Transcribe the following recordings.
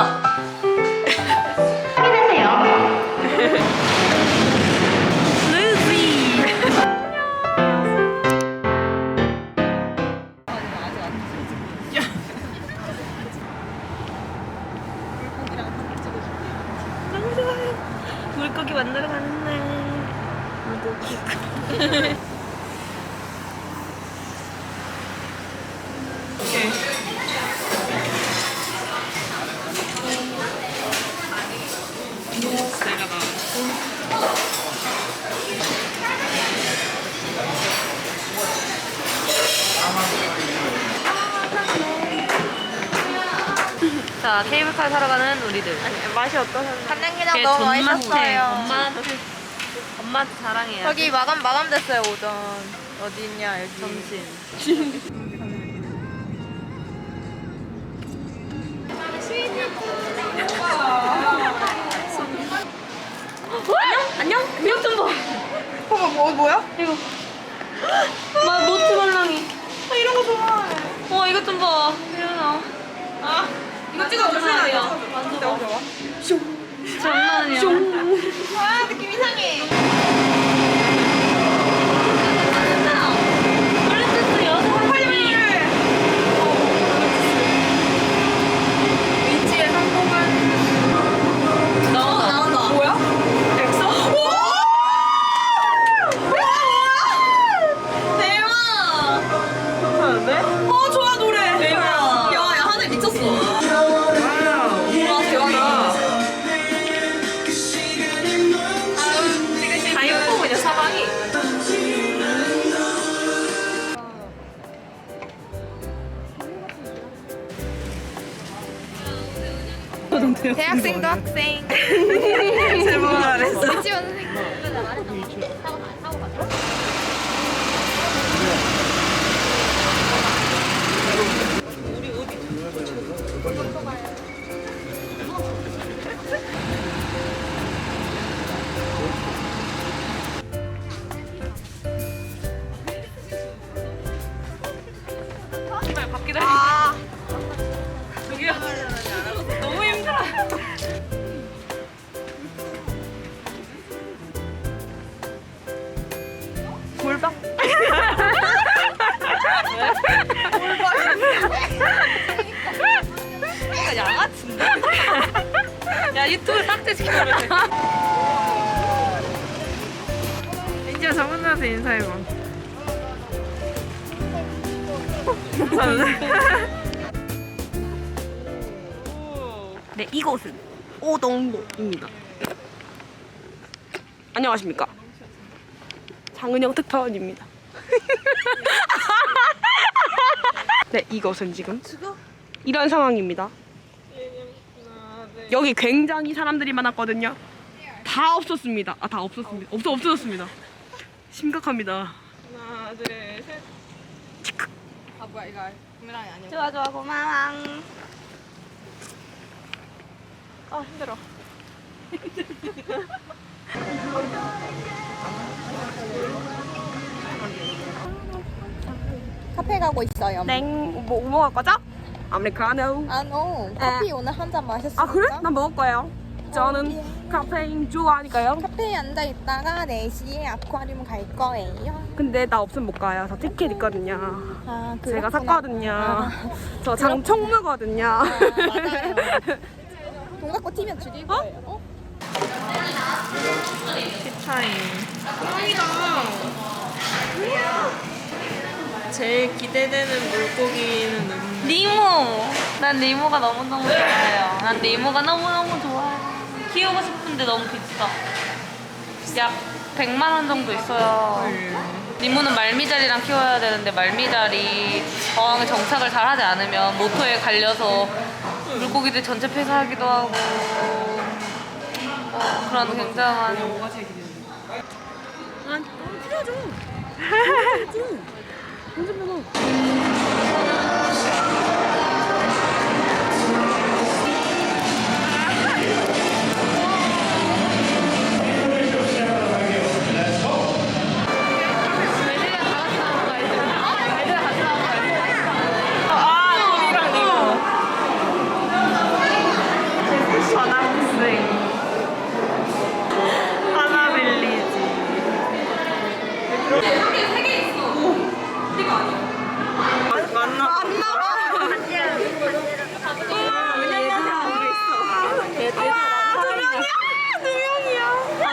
아! 자, 케이블카 타러 가는 우리들. 맛이 어떠셨나요? 간장게장 걔 너무. 맛있었어요. 엄마한테, 엄마한테 자랑해요. 저기 마감 마감됐어요 오전. 어디 있냐 여기. 점심. 안녕? 안녕? 이것 좀 봐. 어머 뭐 뭐야? 이거. 마 노트 말랑이. 아, 이런 거 좋아해. 어, 이것 좀 봐. 이거 찍어줘 찍어줘. 너무 좋아. 장난 아니야. 아 느낌 이상해. 대학생도 학생. 제목 잘했어. 유치원 선생님. 밥 그러니까 양아치인데? 야 유튜브 삭제 시켜버려. 인지야 저분들한테 인사해봐. 네, 이곳은 오동도입니다. 안녕하십니까. 장은영 특파원입니다. 네, 이곳은 지금 이런 상황입니다. 여기 굉장히 사람들이 많았거든요. 다 없었습니다. 아, 다 없었습니다. 없어, 없어졌습니다. 심각합니다. 하나 둘 셋. 아 뭐야 이거 부메랑이 아니야. 좋아 좋아 고마워. 아 힘들어. 카페 가고 있어요. 땡, 뭐, 뭐 먹을 거죠? 아메리카노. 아노 커피 오늘 한 잔 마셨으니까. 아, 그래? 난 먹을 거예요. 저는 카페인 좋아하니까요. 카페에 앉아 있다가 4시에 아쿠아리움 갈 거예요. 근데 나 없으면 못 가요. 저 티켓 있거든요. 아, 제가 그렇구나. 샀거든요. 아, 저 장총무거든요. 아, 맞아요. 돈 갖고 튀면 죽일 거예요. 어? 티타임. 제일 기대되는 물고기는 누구? 니모. 난 니모가 너무 너무 좋아요. 난 니모가 너무 너무 좋아요. 키우고 싶은데 너무 비싸. 약 100만 원 정도 있어요. 니모는 말미잘이랑 키워야 되는데 말미잘이 어항에 정착을 잘 하지 않으면 모터에 갈려서 물고기들 전체 폐사하기도 하고 어, 그런 굉장한 아, 필요하죠. 운전면허.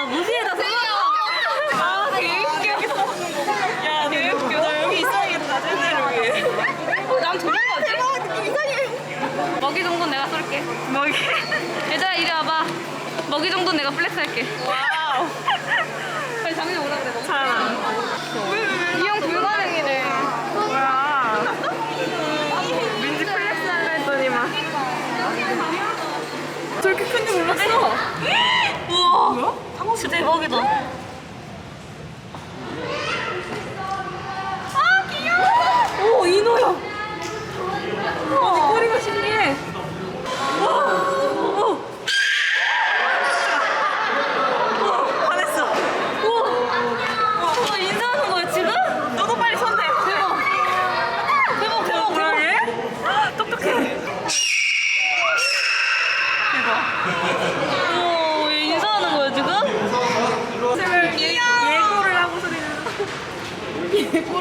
나 무시해다 생각. 아, 개웃겨. 야, 개웃겨. 나 여기 있어야겠다, 제대로 위에. 어, 난 좋은 거 같아. 먹이 정도는 내가 쏠게. 먹이. 얘들아 이리 와봐. 먹이 정도는 내가 플렉스 할게. 와우. 왜뭐 야?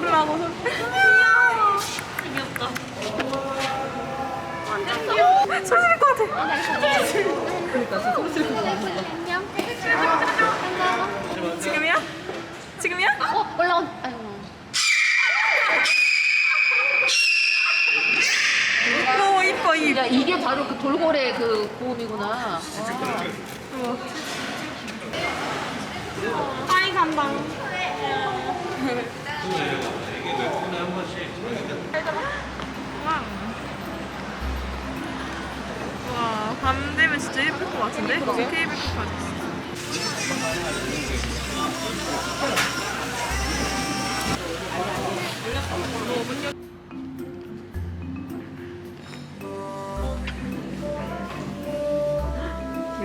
하고 서. 귀엽다. 소리 질것 같아. 지금이야? 지금이야? 어, 올라온. 아이고. 오 이뻐 이. 야, 이게 바로 그 돌고래 그 고음이구나. 아이 간다. 와, 밤 되면 진짜 예쁠 것 같은데? 테이블까지 있어.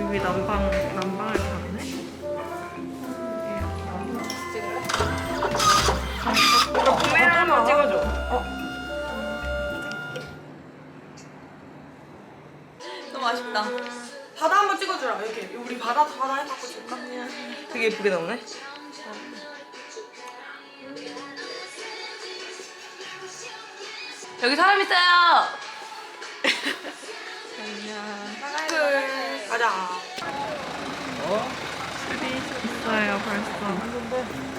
여기 난방, 난방 바다 해갖고 줄까? 되게 예쁘게 나오네. 여기 사람 있어요. 끝. 가자. 술이 있어요 벌써.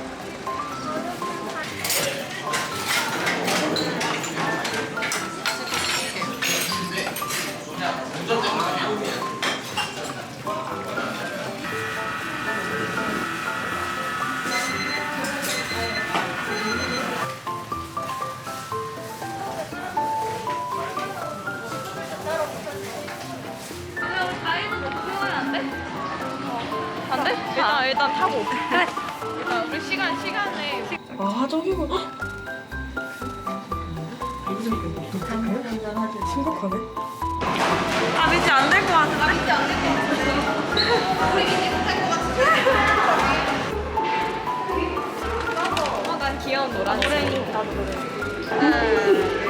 안 돼? 일단 일단 타고. 그래. 일단 우리 시간 시간에 아 저기구나. 심각하네. 아 왠지 안 될 것 같은데. 왠지 안될 것 같은데. 우리 왠지 못할 것 같은데. 어난 귀여운 노란. 노랭이 나도 헬멧이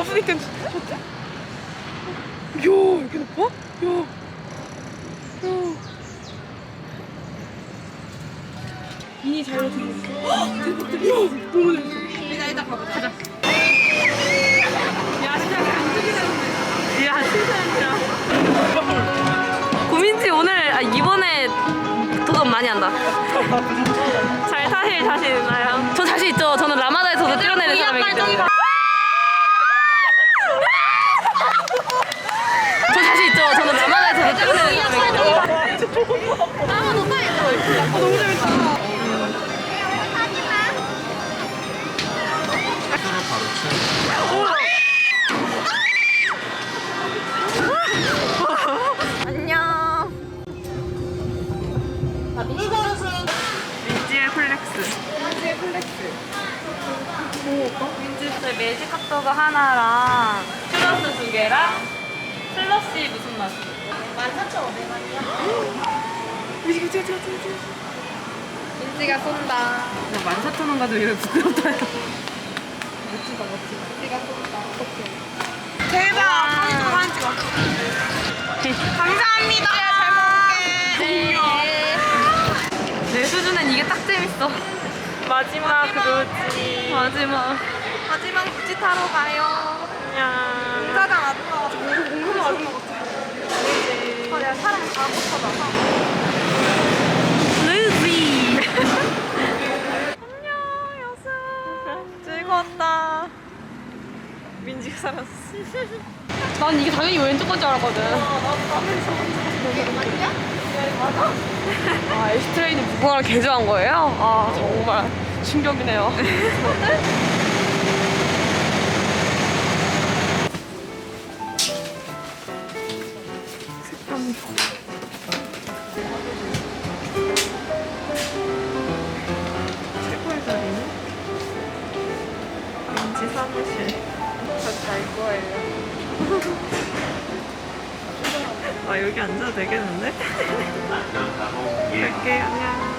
없으니까 좋대. 야, 이렇게 높아? 야. 야. 이니 잘 어떻게 헉, 대박 대박. 야, 너무 재밌어. 이나 일단 가보자. 가자. 야, 진짜 간증이 되는데. 야, 진짜. 고민지 오늘 아, 이번에 도전 많이 한다. 잘 타실 자신 있나요? 저 자신 있죠. 저는 라마다에서도 뛰어내는 사람이기 때문에. 민지 매직 핫도그 하나랑 슈러스 두 개랑 슬러시 무슨 맛? 미치겠지, 미치겠지, 미치겠지. 민지가 쏜다. 만사천 원 가지고 이거 부끄럽다. 대박! 사진 좀 사진 찍어. 감사합니다. 잘 먹을게. 내 수준엔 이게 딱 재밌어. 마지막 루지. 마지막. 마지막 루지 타러 가요. 안녕. 공사장 아줌마 같아. 공사장 아줌마 같아. 아, 내가 사람 다 못하다. 루지. 안녕, 여수. 즐거웠다. 민지가 살았어. 난 이게 당연히 왼쪽 건 줄 알았거든. 아, 에스트레인이 무궁화를 개조한 거예요? 아, 정말 충격이네요. 아 여기 앉아도 되겠는데? 갈게 안녕